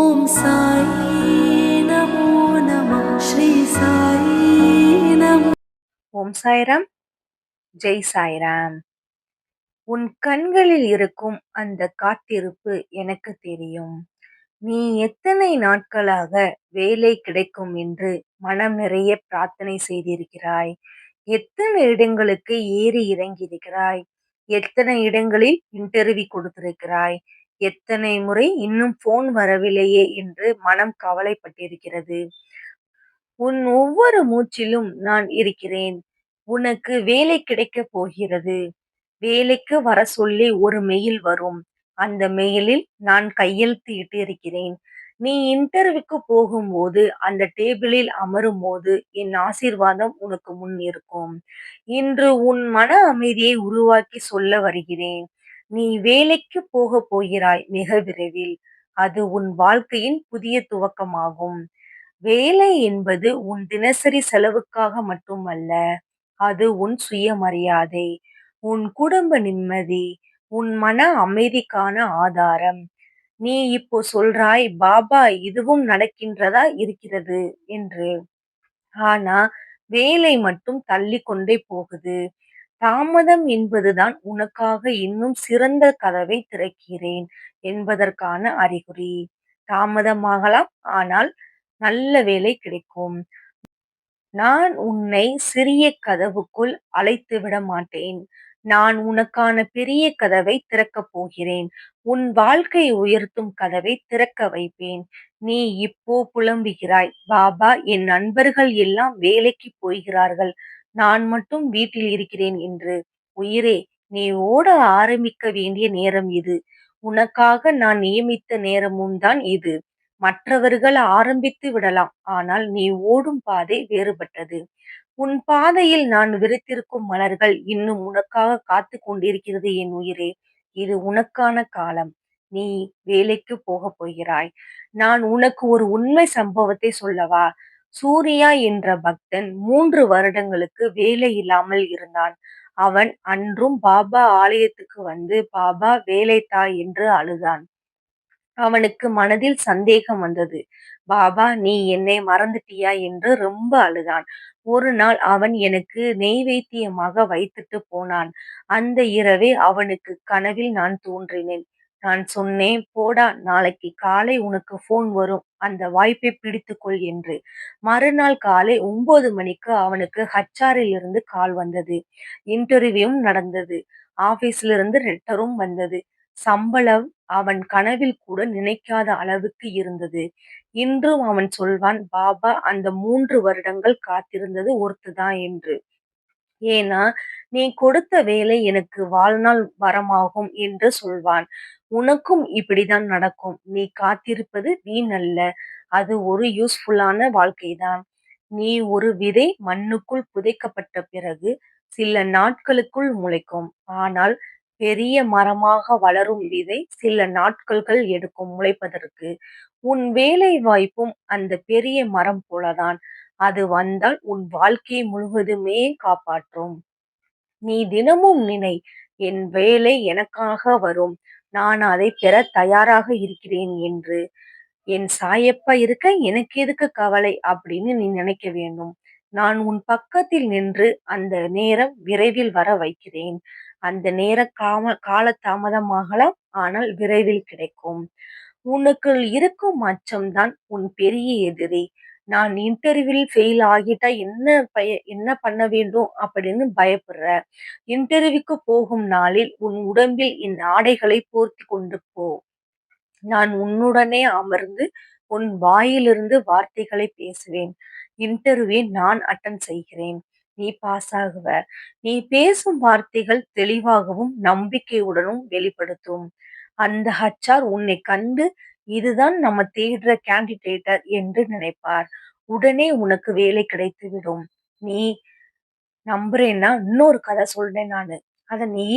ஓம் சாயி நமோ நம ஸ்ரீ சாயி நமோ ஓம் சாய்ராம் ஜெய் சாய்ராம் உன் கண்களில் இருக்கும் அந்த காத்திருப்பு எனக்கு தெரியும். நீ எத்தனை நாட்களாக வேலை கிடைக்கும் என்று மனம் நிறைய பிரார்த்தனை செய்திருக்கிறாய். எத்தனை இடங்களுக்கு ஏறி இறங்கியிருக்கிறாய். எத்தனை இடங்களில் இன்டர்வியூ கொடுத்திருக்கிறாய். எத்தனை முறை இன்னும் போன் வரவில்லையே என்று மனம் கவலைப்பட்டிருக்கிறது. உன் ஒவ்வொரு மூச்சிலும் நான் இருக்கிறேன். உனக்கு வேலை கிடைக்கப் போகிறது. வேலைக்கு வர சொல்லி ஒரு மெயில் வரும். அந்த மெயிலில் நான் கையெழுத்து இட்டு இருக்கிறேன் நீ இன்டர்வியூக்கு போகும்போது அந்த டேபிளில் அமரும் போது என் ஆசீர்வாதம் உனக்கு முன் இருக்கும். இன்று உன் மன அமைதியை உருவாக்கி சொல்ல வருகிறேன். நீ வேலைக்கு போக போகிறாய் மிக விரைவில். அது உன் வாழ்க்கையின் புதிய துவக்கமாகும். வேலை என்பது உன் தினசரி செலவுக்காக மட்டுமல்ல அது உன் சுயமரியாதை உன் குடும்ப நிம்மதி உன் மன அமைதிக்கான ஆதாரம். நீ இப்போ சொல்றாய் பாபா இதுவும் நடக்கின்றதா இருக்கிறது என்று. ஆனா வேலை மட்டும் தள்ளி கொண்டே போகுது. தாமதம் என்பதுதான் உனக்காக இன்னும் சிறந்த கதவை திறக்கிறேன் என்பதற்கான அறிகுறி. தாமதமாகலாம் ஆனால் நல்ல வேலை கிடைக்கும். நான் உன்னை சிறிய கதவுக்குள் அழைத்து விட மாட்டேன். நான் உனக்கான பெரிய கதவை திறக்கப் போகிறேன். உன் வாழ்க்கை உயர்த்தும் கதவை திறக்க வைப்பேன். நீ இப்போ புலம்புகிறாய். பாபா என் நண்பர்கள் எல்லாம் வேலைக்கு போகிறார்கள். நான் மட்டும் வீட்டில் இருக்கிறேன் என்று. உயிரே நீ ஓட ஆரம்பிக்க வேண்டிய நேரம் இது. உனக்காக நான் நியமித்த நேரமும் தான் இது. மற்றவர்கள் ஆரம்பித்து விடலாம் ஆனால் நீ ஓடும் பாதை வேறுபட்டது. உன் பாதையில் நான் விரித்திருக்கும் மலர்கள் இன்னும் உனக்காக காத்து கொண்டிருக்கிறது என் உயிரே. இது உனக்கான காலம். நீ வேலைக்கு போக போகிறாய். நான் உனக்கு ஒரு உண்மை சம்பவத்தை சொல்லவா? சூர்யா என்ற பக்தன் மூன்று வருடங்களுக்கு வேலை இல்லாமல் இருந்தான். அவன் அன்றும் பாபா ஆலயத்துக்கு வந்து பாபா வேலை தா என்று அழுதான். அவனுக்கு மனதில் சந்தேகம் வந்தது. பாபா நீ என்னை மறந்துட்டியா? என்று ரொம்ப அழுதான். ஒரு நாள் அவன் எனக்கு நெய்வேத்தியமாக வைத்துட்டு போனான். அந்த இரவே அவனுக்கு கனவில் நான் தோன்றினேன். நான் சொன்னேன் போடா நாளைக்கு காலை உனக்கு போன் வரும். அந்த வாய்ப்பை பிடித்துக்கொள் என்று. மறுநாள் காலை ஒன்பது மணிக்கு அவனுக்கு ஹச்ஆரில் இருந்து கால் வந்தது. இன்டர்வியூவும் நடந்தது. ஆபீஸ்ல இருந்து லெட்டரும் வந்தது. சம்பளம் அவன் கனவில் கூட நினைக்காத அளவுக்கு இருந்தது. இன்றும் அவன் சொல்வான் பாபா அந்த மூன்று வருடங்கள் காத்திருந்தது ஒருத்துதான் என்று. ஏன்னா நீ கொடுத்த வேலை எனக்கு வாழ்நாள் வரமாகும் என்று சொல்வான். உனக்கும் இப்படிதான் நடக்கும். நீ காத்திருப்பது வீணல்ல அது ஒரு யூஸ்ஃபுல்லான வாழ்க்கைதான். நீ ஒரு விதை மண்ணுக்குள் புதைக்கப்பட்ட பிறகு சில நாட்களுக்குள் முளைக்கும். ஆனால் பெரிய மரமாக வளரும் விதை சில நாட்கள்கள் எடுக்கும் முளைப்பதற்கு உன் வேலை வாய்ப்பும் அந்த பெரிய மரம் போலதான். அது வந்தால் உன் வாழ்க்கை முழுவதுமே காப்பாற்றும். நீ தினமும் நினை என் வேலை எனக்காக வரும். நான் அதை பெற தயாராக இருக்கிறேன் என்று. என் சாயப்பா இருக்க எனக்கு எதுக்கு கவலை? அப்படின்னு நீ நினைக்க வேண்டும். நான் உன் பக்கத்தில் நின்று அந்த நேரம் விரைவில் வர வைக்கிறேன். அந்த நேரம் காம கால தாமதமாகலாம் ஆனால் விரைவில் கிடைக்கும். உனக்குள் இருக்கும் அச்சம்தான் உன் பெரிய எதிரி. நான் இன்டர்வியூவில் ஃபெயில் ஆகிட்டா என்ன பய என்ன பண்ண வேண்டும் அப்படின்னு பயப்படுற. இன்டர்வியூக்கு போகும் நாளில் உன் உடம்பில் இந்த ஆடைகளை போர்த்தி கொண்டு போ. நான் உன்னுடனே அமர்ந்து உன் வாயிலிருந்து வார்த்தைகளை பேசுவேன். இன்டர்வியூ நான் அட்டன் செய்கிறேன். நீ பாஸ் ஆகுவ. நீ பேசும் வார்த்தைகள் தெளிவாகவும் நம்பிக்கையுடனும் வெளிப்படுத்தும். அந்த ஹச்சார் உன்னை கண்டு இதுதான் நம்ம தேடுற கேண்டிடேட்டர் என்று நினைப்பார். உடனே உனக்கு வேலை கிடைத்து விடும் நீ நம்புறேன்னா இன்னொரு கதை சொல்றேன் நானு. அதை நீ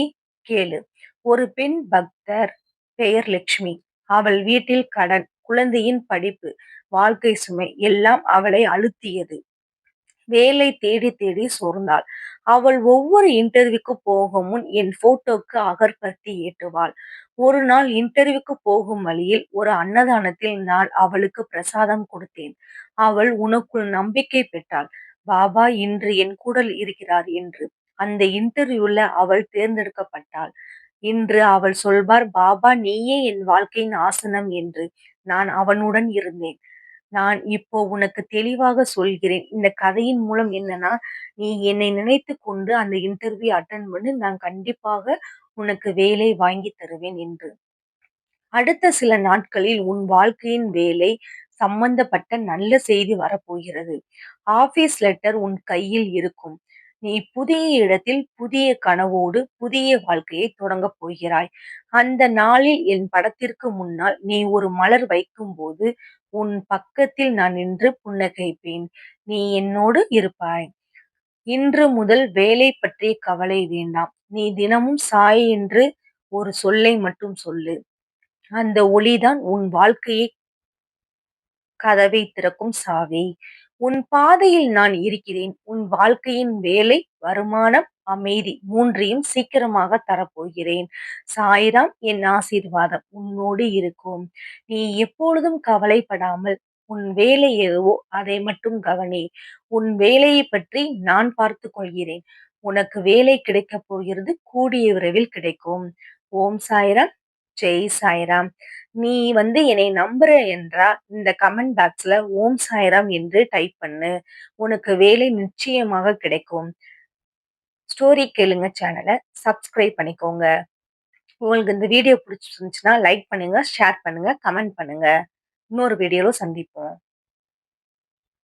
கேளு. ஒரு பெண் பக்தர் பெயர் லட்சுமி. அவள் வீட்டில் கடன் குழந்தையின் படிப்பு வாழ்க்கை சுமை எல்லாம் அவளை அழுத்தியது. வேலை தேடி தேடி சோர்ந்தாள். அவள் ஒவ்வொரு இன்டர்வியூக்கு போகும் முன் என் போட்டோக்கு அகர்பத்தி ஏற்றுவாள். ஒரு நாள் இன்டர்வியூக்கு போகும் வழியில் ஒரு அன்னதானத்தில் நான் அவளுக்கு பிரசாதம் கொடுத்தேன். அவள் உனக்குள் நம்பிக்கை பெற்றாள். பாபா இன்று என் கூடல் இருக்கிறார் என்று. அந்த இன்டர்வியூல அவள் தேர்ந்தெடுக்கப்பட்டாள். இன்று அவள் சொல்வார் பாபா நீயே என் வாழ்க்கையின் ஆசனம் என்று. நான் அவனுடன் இருந்தேன். நான் இப்போ உனக்கு தெளிவாக சொல்கிறேன். இந்த கதையின் மூலம் என்னன்னா, நீ என்னை நினைத்து கொண்டு அந்த இன்டர்வியூ அட்டன் பண்ணி நான் கண்டிப்பாக உனக்கு வேலை வாங்கி தருவேன் என்று. அடுத்த சில நாட்களில் உன் வாழ்க்கையின் வேலை சம்பந்தப்பட்ட நல்ல செய்தி வரப்போகிறது. ஆபீஸ் லெட்டர் உன் கையில் இருக்கும். நீ புதிய இடத்தில் புதிய கனவோடு புதிய வாழ்க்கையை தொடங்கப் போகிறாய். அந்த நாளில் என் படத்திற்கு முன்னால் நீ ஒரு மலர் வைக்கும்போது உன் பக்கத்தில் நான் நின்று புன்னகைப்பேன். நீ என்னோடு இருப்பாய். இன்று முதல் வேலை பற்றிய கவலை வேண்டாம். நீ தினமும் சாய் என்று ஒரு சொல்லை மட்டும் சொல்லு. அந்த ஒளிதான் உன் வாழ்க்கையை கதவை திறக்கும் சாவி. உன் பாதையில் நான் இருக்கிறேன். உன் வாழ்க்கையின் வேலை, வருமானம், அமைதி மூன்றையும் சீக்கிரமாக தரப்போகிறேன். சாய்ராம் என் ஆசீர்வாதம் உன்னோடு இருக்கும். நீ எப்பொழுதும் கவலைப்படாமல் உன் வேலை எதுவோ அதை மட்டும் கவனி. உன் வேலையைப் பற்றி நான் பார்த்துக் கொள்கிறேன். உனக்கு வேலை கிடைக்கப் போகிறது. கூடிய விரைவில் கிடைக்கும். ஓம் சாய்ராம். ஜெய் சாய்ராம். நீ வந்து என்னை நம்புற என்றா இந்த கமெண்ட் பாக்ஸ்ல ஓம் சாய்ராம் என்று டைப் பண்ணு. உனக்கு வேலை நிச்சயமாக கிடைக்கும். ஸ்டோரி கேளுங்க சேனலை சப்ஸ்கிரைப் பண்ணிக்கோங்க. உங்களுக்கு இந்த வீடியோ பிடிச்சிருந்துச்சுன்னா லைக் பண்ணுங்க, ஷேர் பண்ணுங்க, கமெண்ட் பண்ணுங்க. இன்னொரு வீடியோவில் சந்திப்போம்.